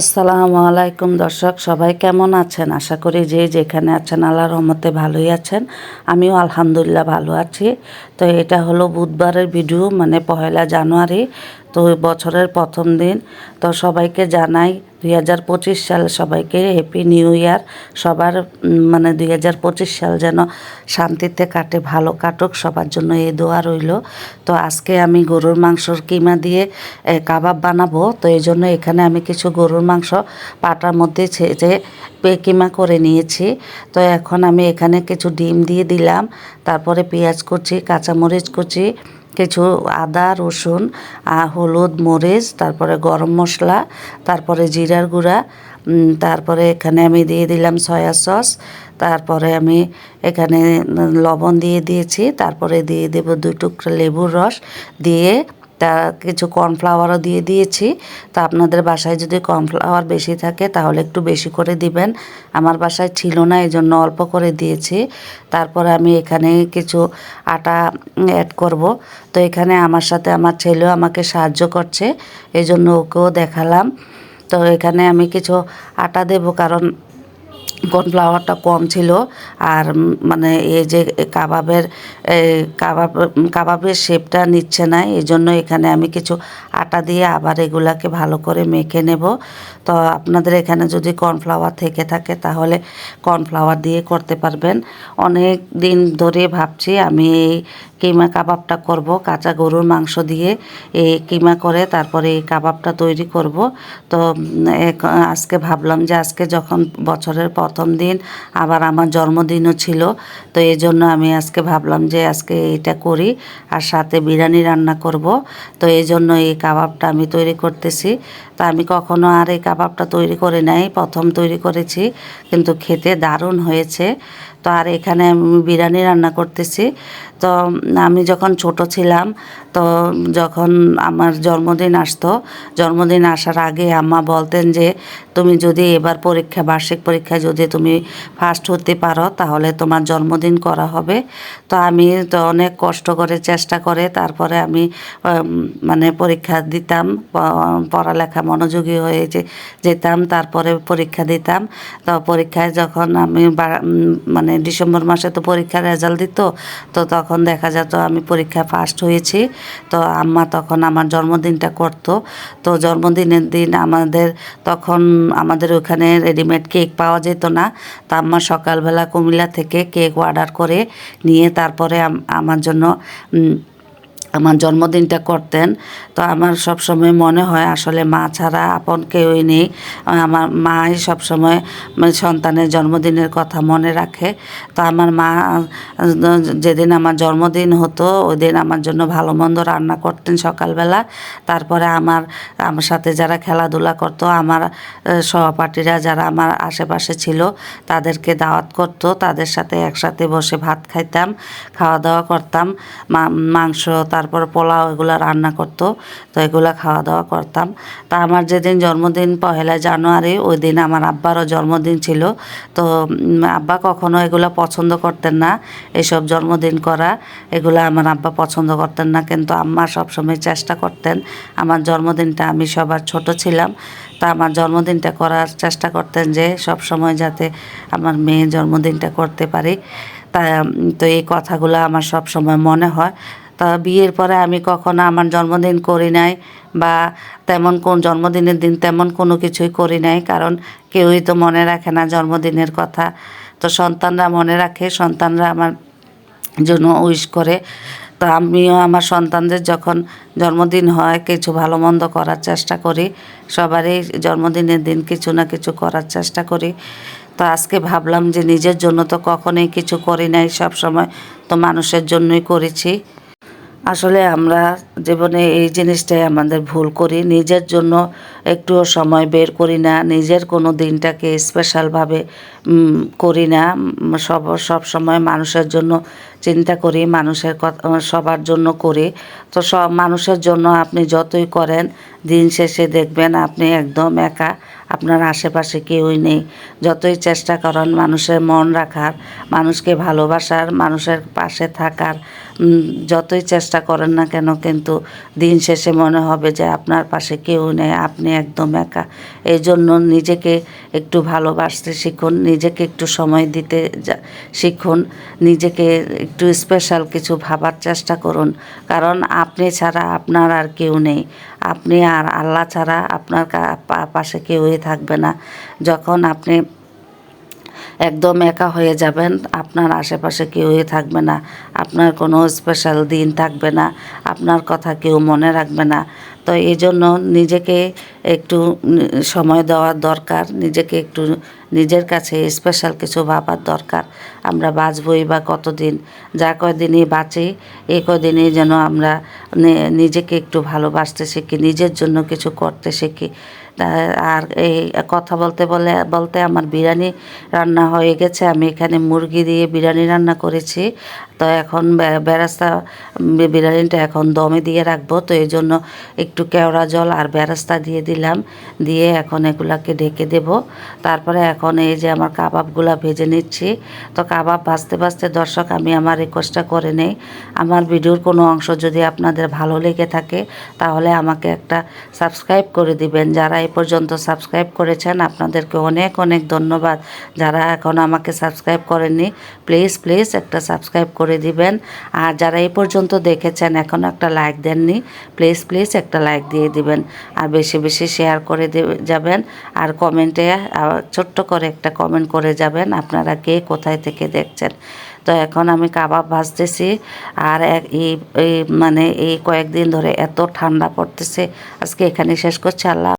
আসসালামু আলাইকুম দর্শক, সবাই কেমন আছেন? আশা করি যে যেখানে আছেন আল্লাহর রহমতে ভালোই আছেন। আমিও আলহামদুলিল্লাহ ভালো আছি। তো এটা হলো বুধবারের ভিডিও মানে পহেলা জানুয়ারি, তো বছরের প্রথম দিন। তো সবাইকে জানাই দুই হাজার পঁচিশ সাল সবাইকে হ্যাপি নিউ ইয়ার সবার মানে দুই হাজার পঁচিশ সাল যেন শান্তিতে কাটে, ভালো কাটুক, সবার জন্য এই দোয়া রইল। তো আজকে আমি গরুর মাংসর কিমা দিয়ে কাবাব বানাবো। তো এই জন্য এখানে আমি কিছু গরুর মাংস পাটার মধ্যে ছেঁচে কিমা করে নিয়েছি। তো এখন আমি এখানে কিছু ডিম দিয়ে দিলাম। তারপরে পেঁয়াজ কুচি, কাঁচামরিচ কুচি কিছু আদা, রসুন হলুদ, মরিচ, তারপরে গরম মশলা, তারপরে জিরার গুঁড়া তারপরে এখানে আমি দিয়ে দিলাম সয়া সস, তারপরে আমি এখানে লবণ দিয়ে দিয়েছি, তারপরে দিয়ে দেব দুই টুকরা লেবুর রস, দিয়ে তা কিছু কর্নফ্লাওয়ারও দিয়ে দিয়েছি। তা আপনাদের বাসায় যদি কর্নফ্লাওয়ার বেশি থাকে তাহলে একটু বেশি করে দিবেন। আমার বাসায় ছিল না এই জন্য অল্প করে দিয়েছি। তারপরে আমি এখানে কিছু আটা অ্যাড করব। তো এখানে আমার সাথে আমার ছেলেও আমাকে সাহায্য করছে এই জন্য ওকেও দেখালাম। তো এখানে আমি কিছু আটা দেব, কারণ কর্নফ্লাওয়ারটা কম ছিল। আর মানে এই যে কাবাবের কাবাব, কাবাবের শেপটা নিচ্ছে না, এই জন্য এখানে আমি কিছু আটা দিয়ে আবার এগুলাকে ভালো করে মেখে নেব। তো আপনাদের এখানে যদি কর্নফ্লাওয়ার থেকে থাকে, তাহলে কর্নফ্লাওয়ার দিয়ে করতে পারবেন। অনেক দিন ধরে ভাবছি আমি এই কিমা কাবাবটা করব, কাঁচা গরুর মাংস দিয়ে এই কিমা করে তারপরে এই কাবাবটা তৈরি করব। তো আজকে ভাবলাম যে আজকে যখন বছরের প্রথম দিন, আবার আমার জন্মদিনও ছিল। তো এই জন্য আমি আজকে ভাবলাম যে আজকে এটা করি আর সাথে বিরিয়ানি রান্না করব। তো এই জন্য এই কাবাবটা আমি তৈরি করতেছি। তা আমি কখনো আর এই কাবাবটা তৈরি করে নাই, প্রথম তৈরি করেছি, কিন্তু খেতে দারুণ হয়েছে। তো আর এখানে আমি বিরিয়ানি রান্না করতেছি। তো আমি যখন ছোট ছিলাম, তো যখন আমার জন্মদিন আসতো, জন্মদিন আসার আগে আম্মা বলতেন যে, তুমি যদি এবার পরীক্ষা, বার্ষিক পরীক্ষায় যদি তুমি ফার্স্ট হতে পারো, তাহলে তোমার জন্মদিন করা হবে। তো আমি তো অনেক কষ্ট করে, চেষ্টা করে, তারপরে আমি মানে পরীক্ষা দিতাম পড়ালেখা মনোযোগী হয়ে যে যেতাম, তারপরে পরীক্ষা দিতাম। তো পরীক্ষায় যখন আমি মানে ডিসেম্বর মাসে তো পরীক্ষার রেজাল্ট দিত, তো তখন দেখা যেত আমি পরীক্ষায় ফার্স্ট হয়েছি। তো আম্মা তখন আমার জন্মদিনটা করতো। তো জন্মদিনের দিন আমাদের তখন আমাদের ওখানে রেডিমেড কেক পাওয়া যেত না। তো আম্মা সকালবেলা কুমিল্লা থেকে কেক অর্ডার করে নিয়ে তারপরে আমার জন্য আমার জন্মদিনটা করতেন। তো আমার সব সময় মনে হয় আসলে মা ছাড়া আপন কেউই নেই। আমার মাই সবসময় মানে সন্তানের জন্মদিনের কথা মনে রাখে। তো আমার মা যেদিন আমার জন্মদিন হতো, ওই দিন আমার জন্য ভালো মন্দ রান্না করতেন সকালবেলা। তারপরে আমার আমার সাথে যারা খেলাধুলা করতো, আমার সহপাঠীরা যারা আমার আশেপাশে ছিল, তাদেরকে দাওয়াত করতো। তাদের সাথে একসাথে বসে ভাত খাইতাম, খাওয়া দাওয়া করতাম। মাংস মাংস তারপর পোলাও এগুলো রান্না করতো, তো এগুলো খাওয়া দাওয়া করতাম। তা আমার যেদিন জন্মদিন পহেলা জানুয়ারি, ওই দিন আমার আব্বারও জন্মদিন ছিল। তো আব্বা কখনো এগুলো পছন্দ করতেন না, এসব জন্মদিন করা, এগুলো আমার আব্বা পছন্দ করতেন না। কিন্তু আম্মা সবসময় চেষ্টা করতেন, আমার জন্মদিনটা আমি সবার ছোট ছিলাম। তা আমার জন্মদিনটা করার চেষ্টা করতেন যে সব সময় যাতে আমার মেয়ে জন্মদিনটা করতে পারি। তা তো এই কথাগুলো আমার সব সময় মনে হয়। তা বিয়ের পরে আমি কখনো আমার জন্মদিন করি নাই বা তেমন কোন জন্মদিনের দিন তেমন কোনো কিছুই করি নাই, কারণ কেউই তো মনে রাখে না জন্মদিনের কথা। তো সন্তানরা মনে রাখে, সন্তানরা আমার জন্য উইশ করে। তো আমিও আমার সন্তানদের যখন জন্মদিন হয়, কিছু ভালো মন্দ করার চেষ্টা করি। সবারই জন্মদিনের দিন কিছু না কিছু করার চেষ্টা করি। তো আজকে ভাবলাম যে নিজের জন্য তো কখনোই কিছু করি নাই সব সময় তো মানুষের জন্যই করেছি। আসলে আমরা জীবনে এই জিনিসটাই আমাদের ভুল করি। নিজের জন্য একটুও সময় বের করি না। নিজের কোনো দিনটাকে স্পেশালভাবে করি না। সব সব সময় মানুষের জন্য চিন্তা করি, মানুষের কথা সবার জন্য করি। তো সব, মানুষের জন্য আপনি যতই করেন, দিন শেষে দেখবেন আপনি একদম একা। আপনার আশেপাশে কেউই নেই। যতই চেষ্টা করেন মানুষের মন রাখার, মানুষকে ভালোবাসার, মানুষের পাশে থাকার যতই চেষ্টা করেন না কেন কিন্তু দিন শেষে মনে হবে যে আপনার পাশে কেউ নেই, আপনি একদম একা। এই জন্য নিজেকে একটু ভালোবাসতে শিখুন, নিজেকে একটু সময় দিতে শিখুন, নিজেকে একটু স্পেশাল কিছু ভাবার চেষ্টা করুন। কারণ আপনি ছাড়া আপনার আর কেউ নেই। আপনি আর আল্লাহ ছাড়া আপনার পাশে কেউ পাশে কেউই থাকবে না। যখন আপনি একদম একা হয়ে যাবেন, আপনার আশেপাশে কেউই থাকবে না। আপনার কোনো স্পেশাল দিন থাকবে না। আপনার কথা কেউ মনে রাখবে না। তো এই জন্য নিজেকে একটু সময় দেওয়ার দরকার, নিজেকে একটু নিজের কাছে স্পেশাল কিছু ভাবার দরকার। আমরা বাঁচবই বা কতদিন, যা কয়দিনই বাঁচি এই কদিনই যেন আমরা নিজেকে একটু ভালোবাসতে শিখি, নিজের জন্য কিছু করতে শিখি। আর এই কথা বলতে বলে, বলতে আমার বিরিয়ানি রান্না হয়ে গেছে, আমি এখানে মুরগি দিয়ে বিরিয়ানি রান্না করেছি। তো এখন বেরাস্তা বিরিয়ানিটা এখন দমে দিয়ে রাখব, তো এই জন্য একটু কেওড়া জল আর বেরাস্তা দিয়ে দিলাম, দিয়ে এখন এগুলাকে ঢেকে দেব। তারপরে এখন এই যে আমার কাবাবগুলো ভেজে নিচ্ছি। তো কাবাব ভাজতে ভাজতে দর্শক, আমি আমার রিকোয়েস্টটা করে নেই। আমার ভিডিওর কোনো অংশ যদি আপনাদের ভালো লেগে থাকে, তাহলে আমাকে একটা সাবস্ক্রাইব করে দিবেন। যারা এই পর্যন্ত সাবস্ক্রাইব করেছেন, আপনাদেরকে অনেক অনেক ধন্যবাদ। যারা এখন আমাকে সাবস্ক্রাইব করেননি প্লিজ প্লিজ একটা সাবস্ক্রাইব করে দিবেন। আর যারা এই পর্যন্ত দেখেছেন এখনও একটা লাইক দেননি প্লিজ প্লিজ একটা লাইক দিয়ে দিবেন আর বেশি বেশি শেয়ার করে দে- যাবেন আর কমেন্টে ছোট্ট করে একটা কমেন্ট করে যাবেন আপনারা কে কোথায় থেকে দেখছেন। তো এখন আমি কাবাব ভাজতেছি আর এই মানে এই কয়েকদিন ধরে এত ঠান্ডা পড়তেছে। আজকে এখানে শেষ করছি। আল্লাহ